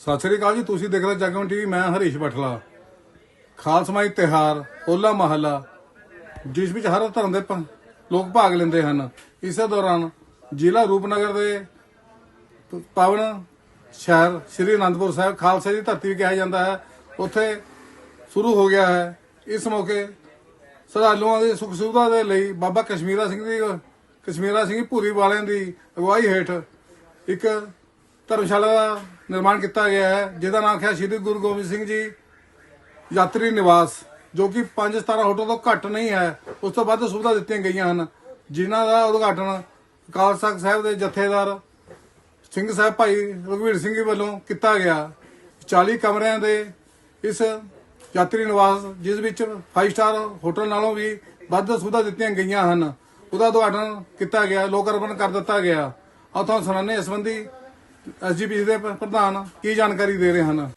ਸਤਿ ਸ੍ਰੀ ਅਕਾਲ ਜੀ, ਤੁਸੀਂ ਦੇਖ ਰਹੇ ਜਗਮਨ ਟੀਵੀ, ਮੈਂ ਹਰੀਸ਼ ਬਠਲਾ। ਖਾਲਸਮਾਈ ਤਿਹਾਰ, ਹੋਲਾ ਮਹੱਲਾ, ਜਿਸ ਵਿੱਚ ਹਰ ਧਰਮ ਦੇ ਲੋਕ ਭਾਗ ਲੈਂਦੇ ਹਨ। ਇਸੇ ਦੌਰਾਨ ਜ਼ਿਲ੍ਹਾ ਰੂਪਨਗਰ ਦੇ ਪਾਵਨ ਸ਼ਹਿਰ ਸ੍ਰੀ ਅਨੰਦਪੁਰ ਸਾਹਿਬ ਖਾਲਸੇ ਦੀ ਧਰਤੀ ਵੀ ਕਿਹਾ ਜਾਂਦਾ ਹੈ। ਉੱਥੇ ਸ਼ੁਰੂ ਹੋ ਗਿਆ ਹੈ। ਇਸ ਮੌਕੇ ਸ਼ਰਧਾਲੂਆਂ ਦੀ ਸੁਖ ਸੁਵਿਧਾ ਦੇ ਲਈ ਬਾਬਾ ਕਸ਼ਮੀਰਾ ਸਿੰਘ ਦੀ, ਕਸ਼ਮੀਰਾ ਸਿੰਘ ਭੂਰੀ ਵਾਲਿਆਂ ਦੀ ਅਗਵਾਈ ਹੇਠ ਇੱਕ ਧਰਮਸ਼ਾਲਾ ਦਾ ਨਿਰਮਾਣ ਕੀਤਾ ਗਿਆ ਹੈ, ਜਿਹਦਾ ਨਾਮ ਹੈ ਸ਼੍ਰੀ ਗੁਰੂ ਗੋਬਿੰਦ ਸਿੰਘ ਜੀ, ਯਾਤਰੀ ਨਿਵਾਸ, ਜੋ ਕਿ 5 ਸਤਾਰਾ ਹੋਟਲ ਤੋਂ ਘੱਟ ਨਹੀਂ ਹੈ, ਉਸ ਤੋਂ ਵੱਧ ਸੁਵਿਧਾ ਦਿੱਤੀਆਂ ਗਈਆਂ ਹਨ। ਜਿਨ੍ਹਾਂ ਦਾ ਉਦਘਾਟਨ ਅਕਾਲ ਤਖਤ ਸਾਹਿਬ ਦੇ ਜਥੇਦਾਰ ਸਿੰਘ ਸਾਹਿਬ ਭਾਈ ਰਘਵੀਰ ਸਿੰਘ ਜੀ ਵੱਲੋਂ ਕੀਤਾ ਗਿਆ। 40 ਕਮਰਿਆਂ ਦੇ ਇਸ ਯਾਤਰੀ ਨਿਵਾਸ, ਜਿਸ ਵਿੱਚ 5 ਸਟਾਰ ਹੋਟਲ ਨਾਲੋਂ ਵੀ ਵੱਧ ਸੁਵਿਧਾ ਦਿੱਤੀਆਂ ਗਈਆਂ ਹਨ। ਉਹਦਾ ਉਦਘਾਟਨ ਕੀਤਾ ਗਿਆ ਲੋਕ ਅਰਪਣ ਕਰ ਦਿੱਤਾ ਗਿਆ। ਆ ਤੁਹਾਨੂੰ ਸੁਣਾਉਂਦੇ ਇਸ ਸੰਬੰਧੀ ਐਸਜੀਪੀ ਦੇ ਪ- ਪ੍ਰਧਾਨ ਕੀ ਜਾਣਕਾਰੀ ਦੇ ਰਹੇ ਹਨ?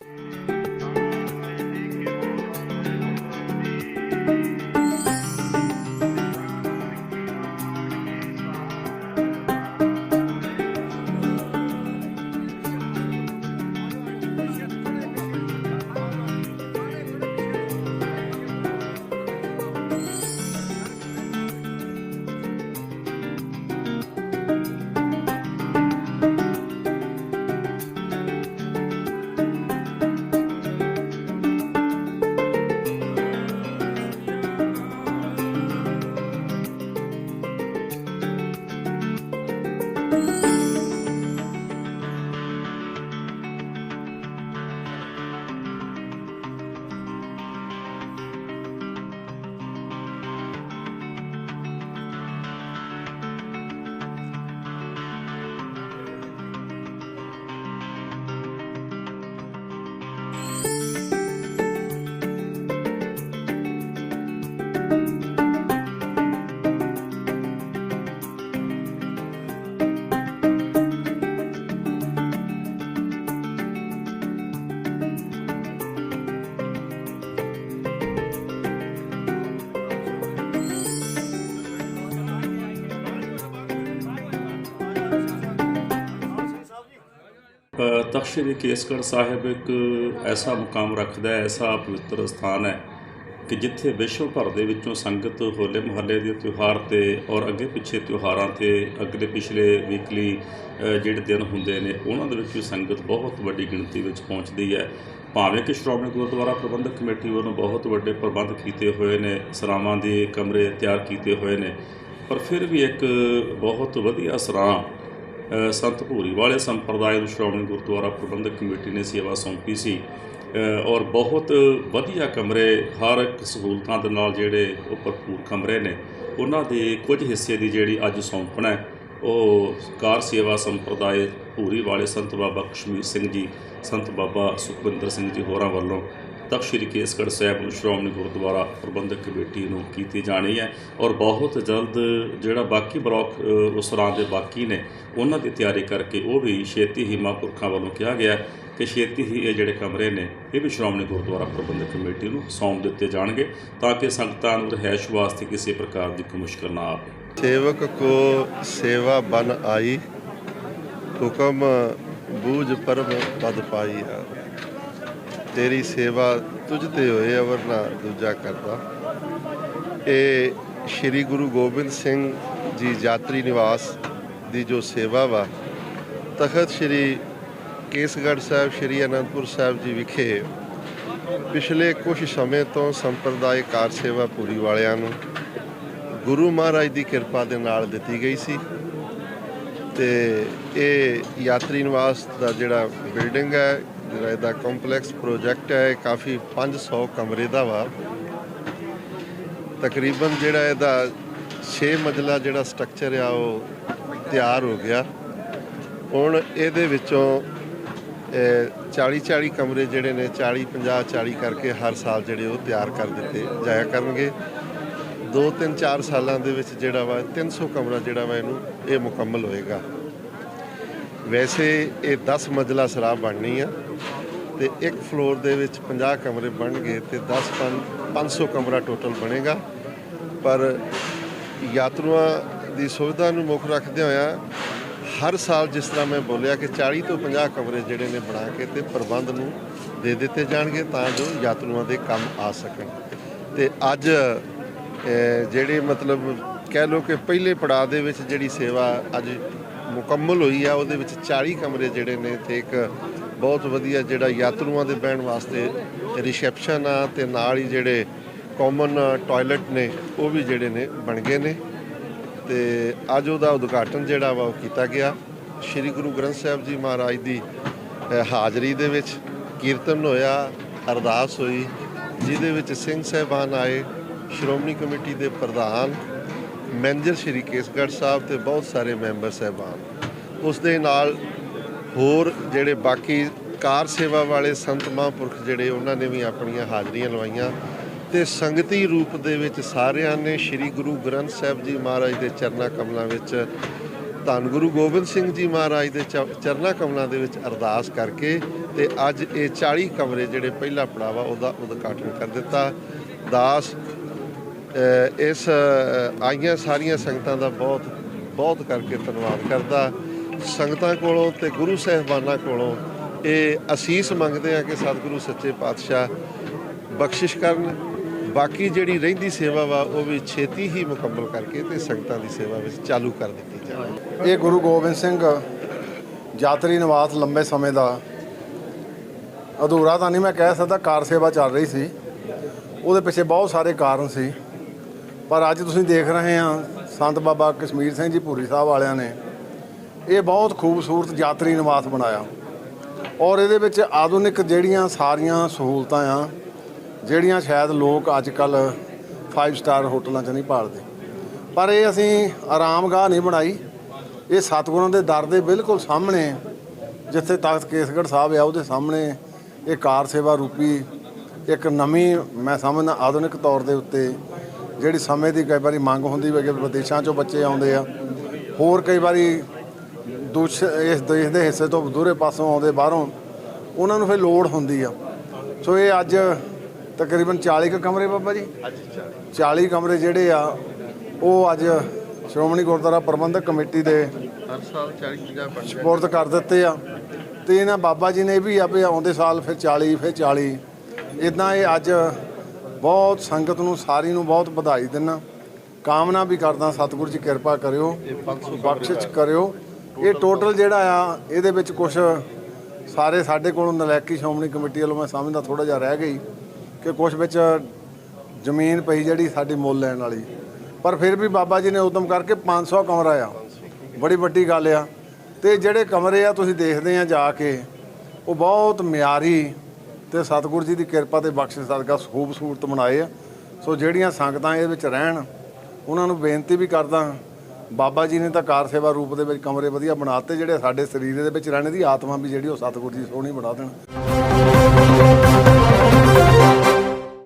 ਅ, ਤਖ਼ਤ ਕੇਸਗੜ੍ਹ ਸਾਹਿਬ ਇੱਕ ਐਸਾ ਮੁਕਾਮ ਰੱਖਦਾ ਹੈ ਐਸਾ ਪਵਿੱਤਰ ਸਥਾਨ ਹੈ ਕਿ ਜਿੱਥੇ ਵਿਸ਼ਵ ਭਰ ਦੇ ਵਿੱਚੋਂ ਸੰਗਤ ਹੋਲੇ ਮਹੱਲੇ ਦੇ ਤਿਉਹਾਰ ਤੇ ਔਰ ਅੱਗੇ ਪਿੱਛੇ ਤਿਉਹਾਰਾਂ ਤੇ ਅਗਲੇ ਪਿਛਲੇ ਵੀਕਲੀ ਜਿਹੜੇ ਦਿਨ ਹੁੰਦੇ ਨੇ ਉਹਨਾਂ ਦੇ ਵਿੱਚ ਵੀ ਸੰਗਤ ਬਹੁਤ ਵੱਡੀ ਗਿਣਤੀ ਵਿੱਚ ਪਹੁੰਚਦੀ ਹੈ। ਭਾਵੇਂ ਕਿ ਸ਼੍ਰੋਮਣੀ ਗੁਰਦੁਆਰਾ ਪ੍ਰਬੰਧਕ ਕਮੇਟੀ ਵੱਲੋਂ ਬਹੁਤ ਵੱਡੇ ਪ੍ਰਬੰਧ ਕੀਤੇ ਹੋਏ ਨੇ ਸਰਾਵਾਂ ਦੇ ਕਮਰੇ ਤਿਆਰ ਕੀਤੇ ਹੋਏ ਨੇ ਪਰ ਫਿਰ ਵੀ ਇੱਕ ਬਹੁਤ ਵਧੀਆ ਸਰਾਂ ਸੰਤ ਭੂਰੀ ਵਾਲੇ ਸੰਪਰਦਾਇ ਨੂੰ ਸ਼੍ਰੋਮਣੀ ਗੁਰਦੁਆਰਾ ਪ੍ਰਬੰਧਕ ਕਮੇਟੀ ਨੇ ਸੇਵਾ ਸੌਂਪੀ ਸੀ। ਔਰ ਬਹੁਤ ਵਧੀਆ ਕਮਰੇ ਹਰ ਇੱਕ ਸਹੂਲਤਾਂ ਦੇ ਨਾਲ ਜਿਹੜੇ ਉਹ ਭਰਪੂਰ ਕਮਰੇ ਨੇ। ਉਹਨਾਂ ਦੇ ਕੁਝ ਹਿੱਸੇ ਦੀ ਜਿਹੜੀ ਅੱਜ ਸੌਂਪਣਾ ਹੈ, ਉਹ ਕਾਰ ਸੇਵਾ ਸੰਪਰਦਾਇ ਭੂਰੀ ਵਾਲੇ ਸੰਤ ਬਾਬਾ ਕਸ਼ਮੀਰ ਸਿੰਘ ਜੀ, ਸੰਤ ਬਾਬਾ ਸੁਖਵਿੰਦਰ ਸਿੰਘ ਜੀ ਹੋਰਾਂ ਵੱਲੋਂ ਤਖਤ ਸ੍ਰੀ ਕੇਸਗੜ੍ਹ ਸਾਹਿਬ ਨੂੰ ਸ਼੍ਰੋਮਣੀ ਗੁਰਦੁਆਰਾ ਪ੍ਰਬੰਧਕ ਕਮੇਟੀ ਨੂੰ ਕੀਤੀ ਜਾਣੀ ਹੈ ਔਰ ਬਹੁਤ ਜਲਦ ਜਿਹੜਾ ਬਾਕੀ ਬਲਾਕ ਉਸਰਾਂ ਦੇ ਬਾਕੀ ਨੇ, ਉਹਨਾਂ ਦੀ ਤਿਆਰੀ ਕਰਕੇ ਉਹ ਵੀ ਛੇਤੀ ਹੀ ਮਹਾਂਪੁਰਖਾਂ ਵੱਲੋਂ ਕਿਹਾ ਗਿਆ ਕਿ ਛੇਤੀ ਹੀ ਇਹ ਜਿਹੜੇ ਕਮਰੇ ਨੇ, ਇਹ ਵੀ ਸ਼੍ਰੋਮਣੀ ਗੁਰਦੁਆਰਾ ਪ੍ਰਬੰਧਕ ਕਮੇਟੀ ਨੂੰ ਸੌਂਪ ਦਿੱਤੇ ਜਾਣਗੇ ਤਾਂ ਕਿ ਸੰਗਤਾਂ ਨੂੰ ਰਹਿਸ਼ ਵਾਸਤੇ ਕਿਸੇ ਪ੍ਰਕਾਰ ਦੀ ਕੋਈ ਮੁਸ਼ਕਲ ਨਾ ਆਵੇ। ਸੇਵਕ ਕੋ ਸੇਵਾ ਬਨ ਆਈ, ਹੁਕਮ ਬੂਝ ਪਰਮ ਪਦ ਪਾਈ ਆ। ਤੇਰੀ ਸੇਵਾ ਤੁਝ ਤੇ ਹੋਏ ਅਵਰਨਾ ਦੂਜਾ ਕਰਦਾ। ਇਹ ਸ੍ਰੀ ਗੁਰੂ ਗੋਬਿੰਦ ਸਿੰਘ ਜੀ ਯਾਤਰੀ ਨਿਵਾਸ ਦੀ ਜੋ ਸੇਵਾ ਵਾ, ਤਖਤ ਸ੍ਰੀ ਕੇਸਗੜ੍ਹ ਸਾਹਿਬ, ਸ੍ਰੀ ਅਨੰਦਪੁਰ ਸਾਹਿਬ ਜੀ ਵਿਖੇ ਪਿਛਲੇ ਕੁਝ ਸਮੇਂ ਤੋਂ ਸੰਪਰਦਾਇਕ ਕਾਰ ਸੇਵਾ ਪੂਰੀ ਵਾਲਿਆਂ ਨੂੰ ਗੁਰੂ ਮਹਾਰਾਜ ਦੀ ਕਿਰਪਾ ਦੇ ਨਾਲ ਦਿੱਤੀ ਗਈ ਸੀ। ਤੇ ਇਹ ਯਾਤਰੀ ਨਿਵਾਸ ਦਾ ਜਿਹੜਾ ਬਿਲਡਿੰਗ ਹੈ ਜਿਹੜਾ ਇਹਦਾ ਕੰਪਲੈਕਸ ਪ੍ਰੋਜੈਕਟ ਹੈ, ਇਹ ਕਾਫੀ 500 ਕਮਰੇ ਦਾ ਵਾ। ਤਕਰੀਬਨ ਜਿਹੜਾ ਇਹਦਾ 6 ਮੰਜ਼ਲਾ ਜਿਹੜਾ ਸਟਰਕਚਰ ਆ, ਉਹ ਤਿਆਰ ਹੋ ਗਿਆ। ਹੁਣ ਇਹਦੇ ਵਿੱਚੋਂ 40 40 ਕਮਰੇ ਜਿਹੜੇ ਨੇ 40 50 40 ਕਰਕੇ ਹਰ ਸਾਲ ਜਿਹੜੇ ਉਹ ਤਿਆਰ ਕਰ ਦਿੱਤੇ ਜਾਇਆ ਕਰਨਗੇ। 2 3 4 ਸਾਲਾਂ ਦੇ ਵਿੱਚ ਜਿਹੜਾ ਵਾ 300 ਕਮਰਾ ਜਿਹੜਾ ਵਾ ਇਹਨੂੰ ਇਹ ਮੁਕੰਮਲ ਹੋਏਗਾ। ਵੈਸੇ ਇਹ 10 ਮੰਜ਼ਲਾ ਸਰਾਬ ਬਣਨੀ ਆ। ਤੇ ਇੱਕ ਫਲੋਰ ਦੇ ਵਿੱਚ 50 ਕਮਰੇ ਬਣਨਗੇ ਤੇ 10 500 ਕਮਰਾ ਟੋਟਲ ਬਣੇਗਾ। ਪਰ ਯਾਤਰੂਆਂ ਦੀ ਸੁਵਿਧਾ ਨੂੰ ਮੁੱਖ ਰੱਖਦੇ ਹੋਇਆ ਹਰ ਸਾਲ ਜਿਸ ਤਰ੍ਹਾਂ ਮੈਂ ਬੋਲਿਆ ਕਿ 40 ਤੋਂ 50 ਕਮਰੇ ਜਿਹੜੇ ਨੇ ਬਣਾ ਕੇ ਤੇ ਪ੍ਰਬੰਧ ਨੂੰ ਦੇ ਦਿੱਤੇ ਜਾਣਗੇ ਤਾਂ ਜੋ ਯਾਤਰੂਆਂ ਦੇ ਕੰਮ ਆ ਸਕਣ। ਤੇ ਅੱਜ ਜਿਹੜੇ ਮਤਲਬ ਕਹਿ ਲਓ ਕਿ ਪਹਿਲੇ ਪੜਾਅ ਦੇ ਵਿੱਚ ਜਿਹੜੀ ਸੇਵਾ ਅੱਜ ਮੁਕੰਮਲ ਹੋਈ ਆ, ਉਹਦੇ ਵਿੱਚ 40 ਕਮਰੇ ਜਿਹੜੇ ਨੇ ਤੇ ਇੱਕ ਬਹੁਤ ਵਧੀਆ ਜਿਹੜਾ ਯਾਤਰੂਆਂ ਦੇ ਬਹਿਣ ਵਾਸਤੇ ਰਿਸੈਪਸ਼ਨ ਆ ਤੇ ਨਾਲ ਹੀ ਜਿਹੜੇ ਕਾਮਨ ਟਾਇਲਟ ਨੇ, ਉਹ ਵੀ ਜਿਹੜੇ ਨੇ ਬਣ ਗਏ ਨੇ। ਤੇ ਅੱਜ ਉਹਦਾ ਉਦਘਾਟਨ ਜਿਹੜਾ ਵਾ ਉਹ ਕੀਤਾ ਗਿਆ। ਸ੍ਰੀ ਗੁਰੂ ਗ੍ਰੰਥ ਸਾਹਿਬ ਜੀ ਮਹਾਰਾਜ ਦੀ ਹਾਜ਼ਰੀ ਦੇ ਵਿੱਚ ਕੀਰਤਨ ਹੋਇਆ, ਅਰਦਾਸ ਹੋਈ, ਜਿਹਦੇ ਵਿੱਚ ਸਿੰਘ ਸਾਹਿਬਾਨ ਆਏ, ਸ਼੍ਰੋਮਣੀ ਕਮੇਟੀ ਦੇ ਪ੍ਰਧਾਨ ਮੈਨੇਜਰ ਸ੍ਰੀ ਕੇਸਗੜ੍ਹ ਸਾਹਿਬ ਤੇ ਬਹੁਤ ਸਾਰੇ ਮੈਂਬਰ ਸਾਹਿਬਾਨ। ਉਸ ਦੇ ਨਾਲ ਹੋਰ ਜਿਹੜੇ ਬਾਕੀ ਕਾਰ ਸੇਵਾ ਵਾਲੇ ਸੰਤ ਮਹਾਂਪੁਰਖ ਜਿਹੜੇ, ਉਹਨਾਂ ਨੇ ਵੀ ਆਪਣੀਆਂ ਹਾਜ਼ਰੀਆਂ ਲਵਾਈਆਂ ਤੇ ਸੰਗਤੀ ਰੂਪ ਦੇ ਵਿੱਚ ਸਾਰਿਆਂ ਨੇ ਸ੍ਰੀ ਗੁਰੂ ਗ੍ਰੰਥ ਸਾਹਿਬ ਜੀ ਮਹਾਰਾਜ ਦੇ ਚਰਨਾ ਕਮਲਾਂ ਵਿੱਚ ਧੰਨ ਗੁਰੂ ਗੋਬਿੰਦ ਸਿੰਘ ਜੀ ਮਹਾਰਾਜ ਦੇ ਚ- ਚਰਨਾ ਕਮਲਾਂ ਦੇ ਵਿੱਚ ਅਰਦਾਸ ਕਰਕੇ ਤੇ ਅੱਜ ਇਹ 40 ਕਮਰੇ ਜਿਹੜੇ ਪਹਿਲਾ ਪੜਾਵਾ ਉਹਦਾ ਉਦਘਾਟਨ ਕਰ ਦਿੱਤਾ। ਦਾਸ ਇਸ ਆਈਆਂ ਸਾਰੀਆਂ ਸੰਗਤਾਂ ਦਾ ਬਹੁਤ ਬਹੁਤ ਕਰਕੇ ਧੰਨਵਾਦ ਕਰਦਾ। ਸੰਗਤਾਂ ਕੋਲੋਂ ਤੇ ਗੁਰੂ ਸਾਹਿਬਾਨਾਂ ਕੋਲੋਂ ਇਹ ਅਸੀਸ ਮੰਗਦੇ ਆ ਕਿ ਸਤਿਗੁਰੂ ਸੱਚੇ ਪਾਤਸ਼ਾਹ ਬਖਸ਼ਿਸ਼ ਕਰਨ। ਬਾਕੀ ਜਿਹੜੀ ਰਹਿੰਦੀ ਸੇਵਾ ਵਾ, ਉਹ ਵੀ ਛੇਤੀ ਹੀ ਮੁਕੰਮਲ ਕਰਕੇ ਤੇ ਸੰਗਤਾਂ ਦੀ ਸੇਵਾ ਵਿੱਚ ਚਾਲੂ ਕਰ ਦਿੱਤੀ ਜਾਵੇ। ਇਹ ਗੁਰੂ ਗੋਬਿੰਦ ਸਿੰਘ ਯਾਤਰੀ ਨਿਵਾਸ ਲੰਬੇ ਸਮੇਂ ਦਾ। ਅਧੂਰਾ ਤਾਂ ਨਹੀਂ ਮੈਂ ਕਹਿ ਸਕਦਾ, ਕਾਰ ਸੇਵਾ ਚੱਲ ਰਹੀ ਸੀ। ਉਹਦੇ ਪਿੱਛੇ ਬਹੁਤ ਸਾਰੇ ਕਾਰਨ ਸੀ। ਪਰ ਅੱਜ ਤੁਸੀਂ ਦੇਖ ਰਹੇ ਹਾਂ ਸੰਤ ਬਾਬਾ ਕਸ਼ਮੀਰ ਸਿੰਘ ਜੀ ਭੂਰੀ ਸਾਹਿਬ ਵਾਲਿਆਂ ਨੇ ਇਹ ਬਹੁਤ ਖੂਬਸੂਰਤ ਯਾਤਰੀ ਨਿਵਾਸ ਬਣਾਇਆ। ਔਰ ਇਹਦੇ ਵਿੱਚ ਆਧੁਨਿਕ ਜਿਹੜੀਆਂ ਸਾਰੀਆਂ ਸਹੂਲਤਾਂ ਆ, ਜਿਹੜੀਆਂ ਸ਼ਾਇਦ ਲੋਕ ਅੱਜ ਕੱਲ 5 ਸਟਾਰ ਹੋਟਲਾਂ 'ਚ ਨਹੀਂ ਭਾਲਦੇ। ਪਰ ਇਹ ਅਸੀਂ ਆਰਾਮਗਾਹ ਨਹੀਂ ਬਣਾਈ। ਇਹ ਸਤਿਗੁਰਾਂ ਦੇ ਦਰ ਦੇ ਬਿਲਕੁਲ ਸਾਹਮਣੇ, ਜਿੱਥੇ ਤਖਤ ਕੇਸਗੜ੍ਹ ਸਾਹਿਬ ਆ, ਉਹਦੇ ਸਾਹਮਣੇ ਇਹ ਕਾਰ ਸੇਵਾ ਰੂਪੀ ਇੱਕ ਨਵੀਂ ਮੈਂ ਸਮਝਦਾ ਆਧੁਨਿਕ ਤੌਰ ਦੇ ਉੱਤੇ ਜਿਹੜੀ ਸਮੇਂ ਦੀ ਕਈ ਵਾਰੀ ਮੰਗ ਹੁੰਦੀ ਹੈ ਕਿ ਵਿਦੇਸ਼ਾਂ 'ਚੋਂ ਬੱਚੇ ਆਉਂਦੇ ਆ ਹੋਰ ਕਈ ਵਾਰੀ ਦੂਸ ਇਸ ਦੇਸ਼ ਦੇ ਹਿੱਸੇ ਤੋਂ ਦੂਰੇ ਪਾਸੋਂ ਆਉਂਦੇ ਬਾਹਰੋਂ ਉਹਨਾਂ ਨੂੰ ਫਿਰ ਲੋੜ ਹੁੰਦੀ ਆ। ਸੋ ਇਹ ਅੱਜ ਤਕਰੀਬਨ 40 ਕੁ ਕਮਰੇ ਬਾਬਾ ਜੀ। 40 ਕਮਰੇ ਜਿਹੜੇ ਆ ਉਹ ਅੱਜ ਸ਼੍ਰੋਮਣੀ ਗੁਰਦੁਆਰਾ ਪ੍ਰਬੰਧਕ ਕਮੇਟੀ ਦੇ ਹਰ ਸਾਲ 40 50 ਬਣ ਸਪੋਰਟ ਕਰ ਦਿੱਤੇ ਆ। ਤੇ ਇਹਨਾਂ ਬਾਬਾ ਜੀ ਨੇ ਵੀ ਆਪੇ ਆਉਂਦੇ ਸਾਲ ਫਿਰ 40 ਫਿਰ 40 ਇਦਾਂ ਇਹ ਅੱਜ ਬਹੁਤ ਸੰਗਤ ਨੂੰ, ਸਾਰੀ ਨੂੰ ਬਹੁਤ ਵਧਾਈ ਦਿੰਨਾ। ਕਾਮਨਾ ਵੀ ਕਰਦਾ, ਸਤਿਗੁਰੂ ਜੀ ਕਿਰਪਾ ਕਰਿਓ, ਬਖਸ਼ਿਸ਼ ਕਰਿਓ। ਇਹ ਟੋਟਲ ਜਿਹੜਾ ਆ, ਇਹਦੇ ਵਿੱਚ ਕੁਝ ਸਾਰੇ ਸਾਡੇ ਕੋਲੋਂ ਨਲੈਕੀ ਸ਼੍ਰੋਮਣੀ ਕਮੇਟੀ ਵੱਲੋਂ ਮੈਂ ਸਮਝਦਾ ਥੋੜਾ ਜਿਹਾ ਰਹਿ ਗਈ ਕਿ ਕੁਝ ਵਿੱਚ ਜ਼ਮੀਨ ਪਈ ਜਿਹੜੀ ਸਾਡੀ ਮੁੱਲ ਲੈਣ ਵਾਲੀ। ਪਰ ਫਿਰ ਵੀ ਬਾਬਾ ਜੀ ਨੇ ਉਦਮ ਕਰਕੇ 500 ਕਮਰਾ ਆ। ਬੜੀ ਵੱਡੀ ਗੱਲ ਆ। ਤੇ ਜਿਹੜੇ ਕਮਰੇ ਆ, ਤੁਸੀਂ ਦੇਖਦੇ ਆ ਜਾ ਕੇ, ਉਹ ਬਹੁਤ ਮਿਆਰੀ ਤੇ ਸਤਿਗੁਰੂ ਜੀ ਦੀ ਕਿਰਪਾ ਤੇ ਬਖਸ਼ਿਸ਼ ਸਦਕਾ ਖੂਬਸੂਰਤ ਬਣਾਏ ਆ। ਸੋ ਜਿਹੜੀਆਂ ਸੰਗਤਾਂ ਇਹਦੇ ਵਿੱਚ ਰਹਿਣ, ਉਹਨਾਂ ਨੂੰ ਬੇਨਤੀ ਵੀ ਕਰਦਾ ਬਾਬਾ ਜੀ ਨੇ ਤਾਂ ਕਾਰ ਸੇਵਾ ਰੂਪ ਦੇ ਵਿੱਚ ਕਮਰੇ ਵਧੀਆ ਬਣਾਤੇ, ਜਿਹੜੇ ਸਾਡੇ ਸਰੀਰ ਦੇ ਵਿੱਚ ਰਹਿਣ ਦੀ ਆਤਮਾ ਵੀ ਜਿਹੜੀ ਉਹ ਸਤਿਗੁਰੂ ਜੀ ਸੋਹਣੀ ਬਣਾ ਦੇਣ।